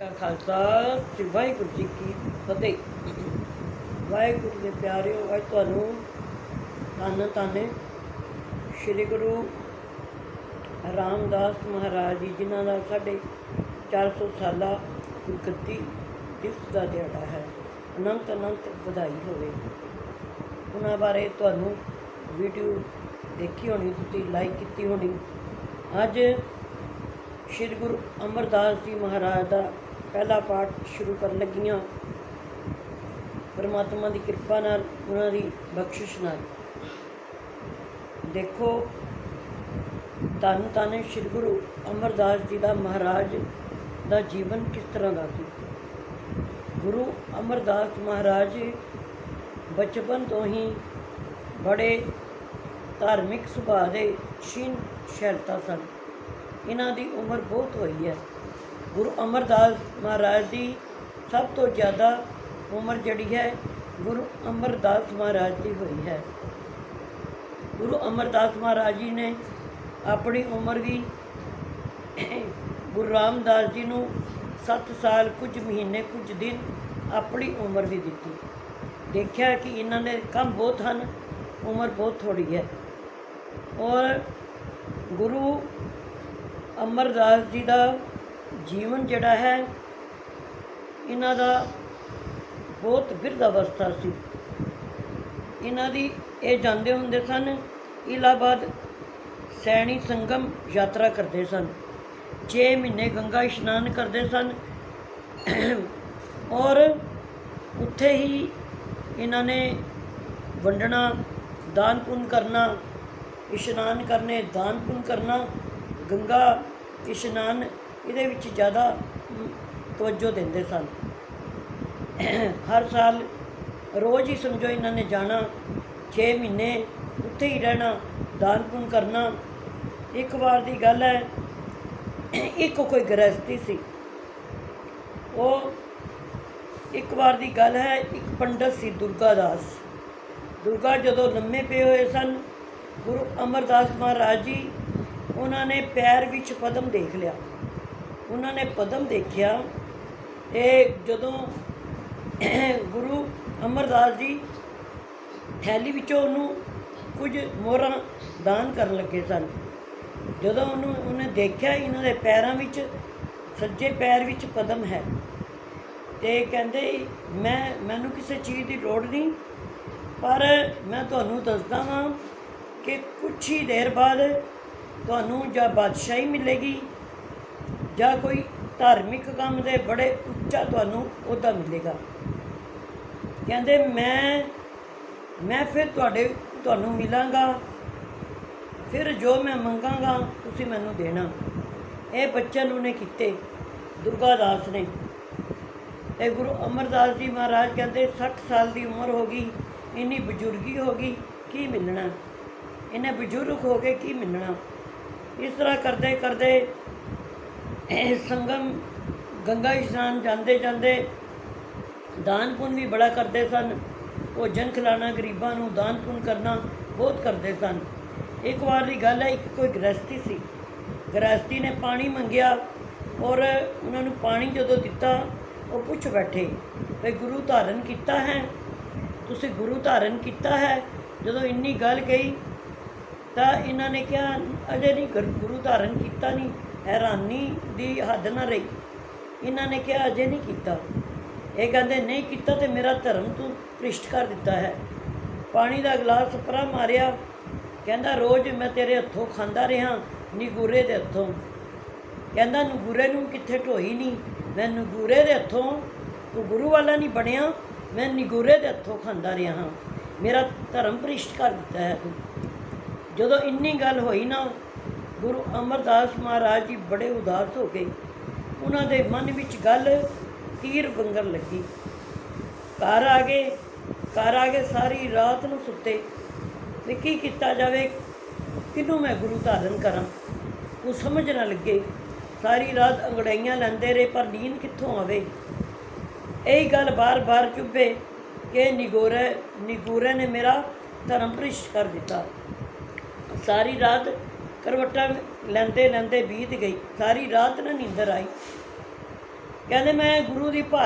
ਕਾ ਖਾਲਸਾ, ਸ੍ਰੀ ਵਾਹਿਗੁਰੂ ਜੀ ਕੀ ਫਤਿਹ। ਵਾਹਿਗੁਰੂ ਦੇ ਪਿਆਰਿਓ, ਅੱਜ ਤੁਹਾਨੂੰ ਧੰਨ ਧੰਨ ਸ੍ਰੀ ਗੁਰੂ ਰਾਮਦਾਸ ਮਹਾਰਾਜ ਜੀ, ਜਿਨ੍ਹਾਂ ਦਾ ਸਾਡੇ 400 ਸਾਲਾ ਗੁਰਗੱਦੀ ਦਿਵਸ ਦਾ ਦਿਹਾੜਾ ਹੈ। ਅਨੰਤ ਅਨੰਤ ਵਧਾਈ ਹੋਵੇ। ਉਹਨਾਂ ਬਾਰੇ ਤੁਹਾਨੂੰ ਵੀਡੀਓ ਦੇਖੀ ਹੋਣੀ, ਤੁਸੀਂ ਲਾਈਕ ਕੀਤੀ ਹੋਣੀ। ਅੱਜ ਸ਼੍ਰੀ ਗੁਰੂ ਅਮਰਦਾਸ ਜੀ ਮਹਾਰਾਜ ਦਾ ਪਹਿਲਾ ਪਾਠ ਸ਼ੁਰੂ ਕਰਨ ਲੱਗੀਆਂ। ਪਰਮਾਤਮਾ ਦੀ ਕਿਰਪਾ ਨਾਲ ਉਹਨਾਂ ਦੀ ਬਖਸ਼ਿਸ਼ ਨਾਲ। ਦੇਖੋ, ਧੰਨ ਧੰਨ ਸ਼੍ਰੀ ਗੁਰੂ ਅਮਰਦਾਸ ਜੀ ਦਾ ਮਹਾਰਾਜ ਦਾ ਜੀਵਨ ਕਿਸ ਤਰ੍ਹਾਂ ਦਾ ਸੀ? ਗੁਰੂ ਅਮਰਦਾਸ ਮਹਾਰਾਜ ਬਚਪਨ ਤੋਂ ਹੀ ਬੜੇ ਧਾਰਮਿਕ ਸੁਭਾਅ ਦੇ ਸ਼ੀਨ ਸ਼ੈਲਤਾ ਸਨ। ਇਹਨਾਂ ਦੀ ਉਮਰ ਬਹੁਤ ਹੋਈ ਹੈ। ਗੁਰੂ ਅਮਰਦਾਸ ਮਹਾਰਾਜ ਦੀ ਸਭ ਤੋਂ ਜ਼ਿਆਦਾ ਉਮਰ ਜਿਹੜੀ ਹੈ, ਗੁਰੂ ਅਮਰਦਾਸ ਮਹਾਰਾਜ ਦੀ ਹੋਈ ਹੈ। ਗੁਰੂ ਅਮਰਦਾਸ ਮਹਾਰਾਜ ਜੀ ਨੇ ਆਪਣੀ ਉਮਰ ਵੀ ਗੁਰੂ ਰਾਮਦਾਸ ਜੀ ਨੂੰ 7 ਸਾਲ ਕੁਝ ਮਹੀਨੇ, ਕੁਝ ਦਿਨ ਆਪਣੀ ਉਮਰ ਵੀ ਦਿੱਤੀ। ਦੇਖਿਆ ਕਿ ਇਹਨਾਂ ਦੇ ਕੰਮ ਬਹੁਤ ਹਨ, ਉਮਰ ਬਹੁਤ ਥੋੜੀ ਹੈ। ਔਰ ਗੁਰੂ ਅਮਰਦਾਸ ਜੀ ਦਾ ਜੀਵਨ ਜਿਹੜਾ ਹੈ, ਇਹਨਾਂ ਦਾ ਬਹੁਤ ਬਿਰਧ ਅਵਸਥਾ ਸੀ। ਇਹਨਾਂ ਦੀ ਇਹ ਜਾਂਦੇ ਹੁੰਦੇ ਸਨ, ਇਲਾਹਾਬਾਦ ਸੈਣੀ ਸੰਗਮ ਯਾਤਰਾ ਕਰਦੇ ਸਨ। 6 ਮਹੀਨੇ ਗੰਗਾ ਇਸ਼ਨਾਨ ਕਰਦੇ ਸਨ। ਔਰ ਉੱਥੇ ਹੀ ਇਹਨਾਂ ਨੇ ਵੰਡਣਾ ਦਾਨ ਪੁੰਨ ਕਰਨਾ, ਇਸ਼ਨਾਨ ਕਰਨੇ ਦਾਨ ਪੁੰਨ ਕਰਨਾ ਗੰਗਾ, ਇਸ਼ਨਾਨ ਇਹਦੇ ਵਿੱਚ ਜ਼ਿਆਦਾ ਤਵੱਜੋ ਦਿੰਦੇ ਸਨ। ਹਰ ਸਾਲ ਰੋਜ਼ ਹੀ ਸਮਝੋ ਇਹਨਾਂ ਨੇ ਜਾਣਾ 6 ਮਹੀਨੇ ਉੱਥੇ ਹੀ ਰਹਿਣਾ, ਦਾਨ ਪੁੰਨ ਕਰਨਾ। ਇੱਕ ਵਾਰ ਦੀ ਗੱਲ ਹੈ, ਇੱਕ ਕੋਈ ਗ੍ਰਸਤੀ ਸੀ। ਉਹ ਇੱਕ ਵਾਰ ਦੀ ਗੱਲ ਹੈ, ਇੱਕ ਪੰਡਤ ਸੀ ਦੁਰਗਾ ਦਾਸ। ਦੁਰਗਾ ਜਦੋਂ ਲੰਮੇ ਪਏ ਹੋਏ ਸਨ, ਗੁਰੂ ਅਮਰਦਾਸ ਮਹਾਰਾਜ ਜੀ ਉਹਨਾਂ ਨੇ ਪੈਰ ਵਿੱਚ ਪਦਮ ਦੇਖ ਲਿਆ। ਉਹਨਾਂ ਨੇ ਪਦਮ ਦੇਖਿਆ। ਇਹ ਜਦੋਂ ਗੁਰੂ ਅਮਰਦਾਸ ਜੀ ਥੈਲੀ ਵਿੱਚੋਂ ਉਹਨੂੰ ਕੁਝ ਮੋਹਰਾਂ ਦਾਨ ਕਰਨ ਲੱਗੇ ਸਨ। ਜਦੋਂ ਉਹਨੂੰ ਉਹਨੇ ਦੇਖਿਆ, ਇਹਨਾਂ ਦੇ ਪੈਰਾਂ ਵਿੱਚ, ਸੱਜੇ ਪੈਰ ਵਿੱਚ ਪਦਮ ਹੈ। ਤੇ ਕਹਿੰਦੇ, ਮੈਂ, ਮੈਨੂੰ ਕਿਸੇ ਚੀਜ਼ ਦੀ ਲੋੜ ਨਹੀਂ, ਪਰ ਮੈਂ ਤੁਹਾਨੂੰ ਦੱਸਦਾ ਹਾਂ ਕਿ ਕੁਛ ਹੀ ਦੇਰ ਬਾਅਦ ਤੁਹਾਨੂੰ ਜਾਂ ਬਾਦਸ਼ਾਹੀ ਮਿਲੇਗੀ ਜਾਂ ਕੋਈ ਧਾਰਮਿਕ ਕੰਮ ਦੇ ਬੜੇ ਉੱਚਾ ਤੁਹਾਨੂੰ ਉਹਦਾ ਮਿਲੇਗਾ। ਕਹਿੰਦੇ, ਮੈਂ ਮੈਂ ਫਿਰ ਤੁਹਾਡੇ, ਤੁਹਾਨੂੰ ਮਿਲਾਂਗਾ। ਫਿਰ ਜੋ ਮੈਂ ਮੰਗਾਂਗਾ, ਤੁਸੀਂ ਮੈਨੂੰ ਦੇਣਾ। ਇਹ ਬੱਚਨ ਉਹਨੇ ਕੀਤੇ, ਦੁਰਗਾ ਦਾਸ ਨੇ। ਇਹ ਗੁਰੂ ਅਮਰਦਾਸ ਜੀ ਮਹਾਰਾਜ ਕਹਿੰਦੇ 60 ਸਾਲ ਦੀ ਉਮਰ ਹੋ ਗਈ, ਇੰਨੀ ਬਜ਼ੁਰਗੀ ਹੋ ਗਈ, ਕੀ ਮਿਲਣਾ? ਇਹਨੇ ਬਜ਼ੁਰਗ ਹੋ ਕੇ ਕੀ ਮਿਲਣਾ? ਇਸ ਤਰ੍ਹਾਂ ਕਰਦੇ ਕਰਦੇ ਸੰਗਮ ਗੰਗਾ ਇਸ਼ਨਾਨ ਜਾਂਦੇ ਜਾਂਦੇ ਦਾਨ ਪੁੰਨ ਵੀ ਬੜਾ ਕਰਦੇ ਸਨ। ਭੋਜਨ ਖਿਲਾਣਾ ਗਰੀਬਾਂ ਨੂੰ ਦਾਨ ਪੁੰਨ ਕਰਨਾ ਬਹੁਤ ਕਰਦੇ ਸਨ। ਇੱਕ ਵਾਰ ਦੀ ਗੱਲ ਹੈ, ਇੱਕ ਕੋਈ ਗ੍ਰਸਤੀ ਸੀ। ਗ੍ਰਸਤੀ ਨੇ ਪਾਣੀ ਮੰਗਿਆ ਔਰ ਉਹਨਾਂ ਨੂੰ ਪਾਣੀ ਜਦੋਂ ਦਿੱਤਾ, ਉਹ ਪੁੱਛ ਬੈਠੇ ਵੀ ਗੁਰੂ ਧਾਰਨ ਕੀਤਾ ਹੈ? ਤੁਸੀਂ ਗੁਰੂ ਧਾਰਨ ਕੀਤਾ ਹੈ? ਜਦੋਂ ਇੰਨੀ ਗੱਲ ਕਹੀ ਤਾਂ ਇਹਨਾਂ ਨੇ ਕਿਹਾ, ਅਜੇ ਨਹੀਂ ਗੁਰੂ ਧਾਰਨ ਕੀਤਾ ਨਹੀਂ ਹੈਰਾਨੀ ਦੀ ਹੱਦ ਨਾ ਰਹੀ। ਇਹਨਾਂ ਨੇ ਕਿਹਾ, ਅਜੇ ਨਹੀਂ ਕੀਤਾ। ਇਹ ਕਹਿੰਦੇ, ਨਹੀਂ ਕੀਤਾ ਤੇ ਮੇਰਾ ਧਰਮ ਤੂੰ ਪ੍ਰਿਸ਼ਟ ਕਰ ਦਿੱਤਾ ਹੈ। ਪਾਣੀ ਦਾ ਗਲਾਸ ਪਰਾ ਮਾਰਿਆ। ਕਹਿੰਦਾ, ਰੋਜ਼ ਮੈਂ ਤੇਰੇ ਹੱਥੋਂ ਖਾਂਦਾ ਰਿਹਾ, ਨਿਗੂਰੇ ਦੇ ਹੱਥੋਂ। ਕਹਿੰਦਾ, ਨਗੂਰੇ ਨੂੰ ਕਿੱਥੇ ਢੋਈ ਨਹੀਂ ਮੈਂ ਨਗੂਰੇ ਦੇ ਹੱਥੋਂ, ਤੂੰ ਗੁਰੂ ਵਾਲਾ ਨਹੀਂ ਬਣਿਆ, ਮੈਂ ਨਿਗੂਰੇ ਦੇ ਹੱਥੋਂ ਖਾਂਦਾ ਰਿਹਾ ਹਾਂ। ਮੇਰਾ ਧਰਮ ਭ੍ਰਿਸ਼ਟ ਕਰ ਦਿੱਤਾ ਹੈ ਤੂੰ। ਜਦੋਂ ਇੰਨੀ ਗੱਲ ਹੋਈ ਨਾ, ਗੁਰੂ ਅਮਰਦਾਸ ਮਹਾਰਾਜ ਜੀ ਬੜੇ ਉਦਾਸ ਹੋ ਗਏ। ਉਹਨਾਂ ਦੇ ਮਨ ਵਿੱਚ ਗੱਲ ਤੀਰ ਵੰਗਰ ਲੱਗੀ। ਘਰ ਆ ਗਏ, ਘਰ ਆ ਕੇ ਸਾਰੀ ਰਾਤ ਨੂੰ ਸੁੱਤੇ। ਵੀ ਕੀ ਕੀਤਾ ਜਾਵੇ, ਕਿਹਨੂੰ ਮੈਂ ਗੁਰੂ ਧਾਰਨ ਕਰਾਂ? ਉਹ ਸਮਝ ਨਾ ਲੱਗੇ। ਸਾਰੀ ਰਾਤ ਅੰਗੜਾਈਆਂ ਲੈਂਦੇ ਰਹੇ, ਪਰ ਨੀਂਦ ਕਿੱਥੋਂ ਆਵੇ? ਇਹੀ ਗੱਲ ਬਾਰ-ਬਾਰ ਚੁੱਭੇ ਕਿ ਨਿਗੋਰੇ ਨਿਗੂਰੇ ਨੇ ਮੇਰਾ ਧਰਮ ਭ੍ਰਿਸ਼ਟ ਕਰ ਦਿੱਤਾ। ਸਾਰੀ ਰਾਤ ਕਰਵਟਾਂ ਲੈਂਦੇ ਲੈਂਦੇ ਬੀਤ ਗਈ। ਸਾਰੀ ਰਾਤ ਨਾ ਨੀਂਦਰ ਆਈ। ਕਹਿੰਦੇ ਮੈਂ ਗੁਰੂ ਦੀ ਭਾ